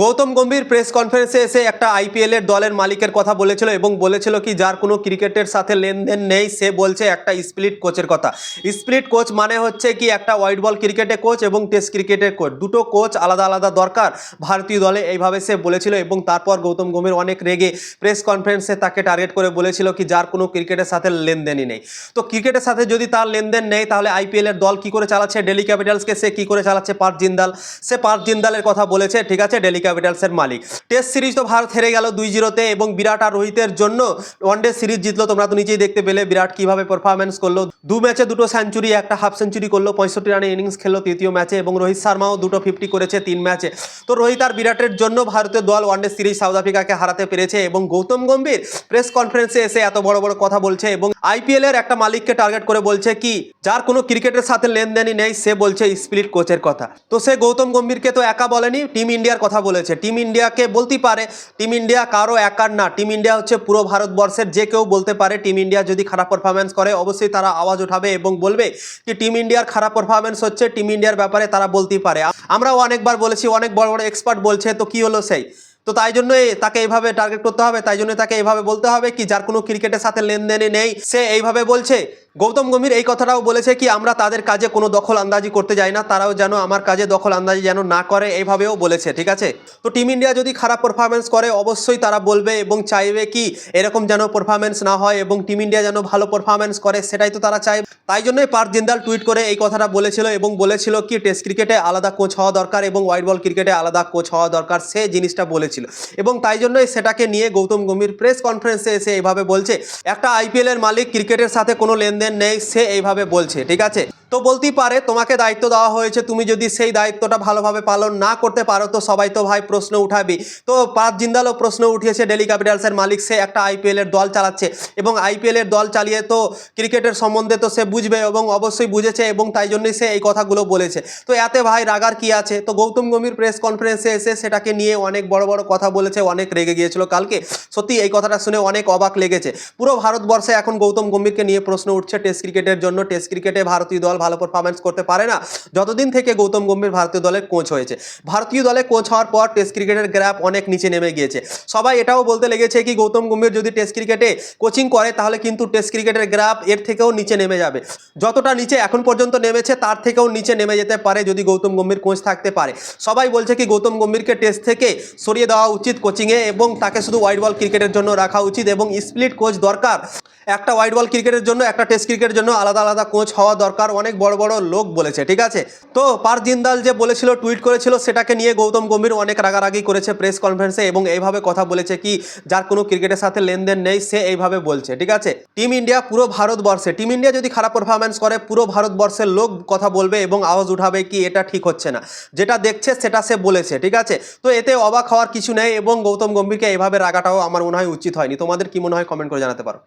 Gautam Gambhir press কনফারেন্সে এসে একটা আইপিএল এর দলের মালিকের কথা বলেছিল এবং বলেছিল কি, যার কোনো ক্রিকেটের সাথে লেনদেন নেই, সে বলছে একটা স্প্লিট কোচের কথা। স্প্লিট কোচ মানে হচ্ছে কি, একটা হোয়াইট বল ক্রিকেটে কোচ এবং টেস্ট ক্রিকেটের কোচ। দুটো কোচ আলাদা আলাদা দরকার ভারতীয় দলে, এইভাবে সে বলেছিল এবং তারপর গৌতম গম্ভীর অনেক রেগে প্রেস কনফারেন্সে তাকে টার্গেট করে বলেছিল কি, যার কোনো ক্রিকেটের সাথে লেনদেনই নেই। তো ক্রিকেটের সাথে যদি তার লেনদেন নেই, তাহলে আইপিএল এর দল কি করে চালাচ্ছে? ডেলি ক্যাপিটালসকে সে কি করে চালাচ্ছে? পার্থ জিন্দাল। সে পার্থ জিন্দালের কথা বলেছে, ঠিক আছে? ডেলি ক্যাপিটালসের মালিক। টেস্ট সিরিজ তো ভারত হেরে গেল দুই জিরোতে এবং বিরাট আর রোহিতের জন্য ওয়ানডে সিরিজ জিতলো। তোমরা তো নিজেই দেখতে পেলে বিরাট কীভাবে পারফরমেন্স করল। দু ম্যাচে দুটো সেঞ্চুরি একটা হাফ সেঞ্চুরি করল, পঁয়ষট্টি রানে ইনিংস খেললো তৃতীয় ম্যাচে এবং রোহিত শর্মাও দুটো ফিফটি করেছে তিন ম্যাচে। তো রোহিত আর বিরাটের জন্য ভারতের দল ওয়ানডে সিরিজ সাউথ আফ্রিকাকে হারাতে পেরেছে এবং গৌতম গম্ভীর প্রেস কনফারেন্সে এসে এত বড় বড় কথা বলছে এবং আইপিএল এর একটা মালিককে টার্গেট করে বলছে কি, যার কোনো ক্রিকেটের সাথে লেনদেনই নেই, সে বলছে স্প্লিট কোচের কথা। তো সে গৌতম গম্ভীরকে তো একা বলেনি টিম ইন্ডিয়ার কথা বলেছে, টিম ইন্ডিয়াকে বলতেই পারে, টিম ইন্ডিয়া কারও একার না। টিম ইন্ডিয়া হচ্ছে পুরো ভারতবর্ষের, যে কেউ বলতে পারে, টিম ইন্ডিয়া যদি খারাপ পারফরমেন্স করে, অবশ্যই তারা আওয়াজ উঠাবে এবং বলবে কি, টিম ইন্ডিয়ার খারাপ পারফরমেন্স হচ্ছে, টিম ইন্ডিয়ার ব্যাপারে তারা বলতেই পারে। আমরাও অনেকবার বলেছি, অনেক বড় বড় এক্সপার্ট বলছে, তো কি হলো সেই? তো তাই জন্যই তাকে এইভাবে টার্গেট করতে হবে, তাই জন্য তাকে এইভাবে বলতে হবে কি, যার কোনো ক্রিকেটের সাথে লেনদেনে নেই, সে এইভাবে বলছে গৌতম গম্ভীর এই কথাটাও বলেছে কি, আমরা তাদের কাজে কোনো দখল আন্দাজি করতে যাই না, তারাও যেন আমার কাজে দখল আন্দাজি যেন না করে, এইভাবেও বলেছে, ঠিক আছে? তো টিম ইন্ডিয়া যদি খারাপ পারফরমেন্স করে, অবশ্যই তারা বলবে এবং চাইবে কি, এরকম যেন পারফরমেন্স না হয় এবং টিম ইন্ডিয়া যেন ভালো পারফরমেন্স করে, সেটাই তো তারা চায়। তাই জন্যই পার্থ জিন্দাল টুইট করে এই কথাটা বলেছিল এবং বলেছিল কি, টেস্ট ক্রিকেটে আলাদা কোচ হওয়া দরকার এবং হোয়াইট বল ক্রিকেটে আলাদা কোচ হওয়া দরকার, সে জিনিসটা বলেছিল। এবং তাই জন্যই সেটাকে নিয়ে গৌতম গম্ভীর প্রেস কনফারেন্সে এসে এইভাবে বলছে, একটা আইপিএলের মালিক ক্রিকেটের সাথে কোনো লেনদেন নেই সে এইভাবে বলছে ঠিক আছে? তো বলতেই পারে, তোমাকে দায়িত্ব দেওয়া হয়েছে, তুমি যদি সেই দায়িত্বটা ভালোভাবে পালন না করতে পারো, তো সবাই তো ভাই প্রশ্ন উঠাবি তো পাঁচ জিন্দালও প্রশ্ন উঠিয়েছে ডেলি ক্যাপিটালসের মালিক, সে একটা আইপিএল এর দল চালাচ্ছে এবং আইপিএল এর দল চালিয়ে তো ক্রিকেটের সম্বন্ধে তো সে বুঝবে এবং অবশ্যই বুঝেছে এবং তাই জন্যই সে এই কথাগুলো বলেছে। তো এতে ভাই রাগার কি আছে? তো গৌতম গম্ভীর প্রেস কনফারেন্সে এসে সেটাকে নিয়ে অনেক বড় বড় কথা বলেছে, অনেক রেগে গিয়েছিল কালকে। সত্যি এই কথাটা শুনে অনেক অবাক লেগেছে। পুরো ভারতবর্ষে এখন গৌতম গম্ভীরকে নিয়ে প্রশ্ন উঠছে টেস্ট ক্রিকেটের জন্য। টেস্ট ক্রিকেটে ভারতীয় দল ভালো পারফরমেন্স করতে পারে না। যতদিন থেকে গৌতম গম্ভীর ভারতীয় দলের কোচ হয়েছে, ভারতীয় দলে কোচ হওয়ার পর টেস্ট ক্রিকেটের গ্রাফ অনেক নিচে নেমে গিয়েছে। সবাই এটাও বলতে লেগেছে কি, গৌতম গম্ভীর যদি টেস্ট ক্রিকেটে কোচিং করে, তাহলে কিন্তু টেস্ট ক্রিকেটের গ্রাফ এর থেকেও নিচে নেমে যাবে। যতটা নিচে এখন পর্যন্ত নেমেছে, তার থেকেও নিচে নেমে যেতে পারে যদি গৌতম গম্ভীর কোচ থাকতে পারে। সবাই বলছে কি, গৌতম গম্ভীরকে টেস্ট থেকে সরিয়ে দেওয়া উচিত কোচিংয়ে এবং তাকে শুধু ওয়াইড বল ক্রিকেটের জন্য রাখা উচিত এবং স্প্লিট কোচ দরকার। একটা হোয়াইট বল ক্রিকেটের জন্য, একটা টেস্ট ক্রিকেটের জন্য আলাদা আলাদা কোচ হওয়া দরকার, অনেক বড় বড় লোক বলেছে, ঠিক আছে? তো পার জিন্দাল যে বলেছিল টুইট করেছিল, সেটাকে নিয়ে গৌতম গম্ভীর অনেক রাগারাগি করেছে প্রেস কনফারেন্সে এবং এইভাবে কথা বলেছে কি, যার কোনো ক্রিকেটের সাথে লেনদেন নেই, সে এইভাবে বলছে, ঠিক আছে? টিম ইন্ডিয়া পুরো ভারতবর্ষে টিম ইন্ডিয়া যদি খারাপ পারফরমেন্স করে, পুরো ভারতবর্ষের লোক কথা বলবে এবং আওয়াজ উঠাবে কি, এটা ঠিক হচ্ছে না। যেটা দেখছে, সেটা সে বলেছে, ঠিক আছে? তো এতে অবাক হওয়ার কিছু নেই এবং গৌতম গম্ভীরকে এইভাবে রাগাটাও আমার মনে হয় উচিত হয়নি। তোমাদের কি মনে হয় কমেন্ট করে জানাতে পারো।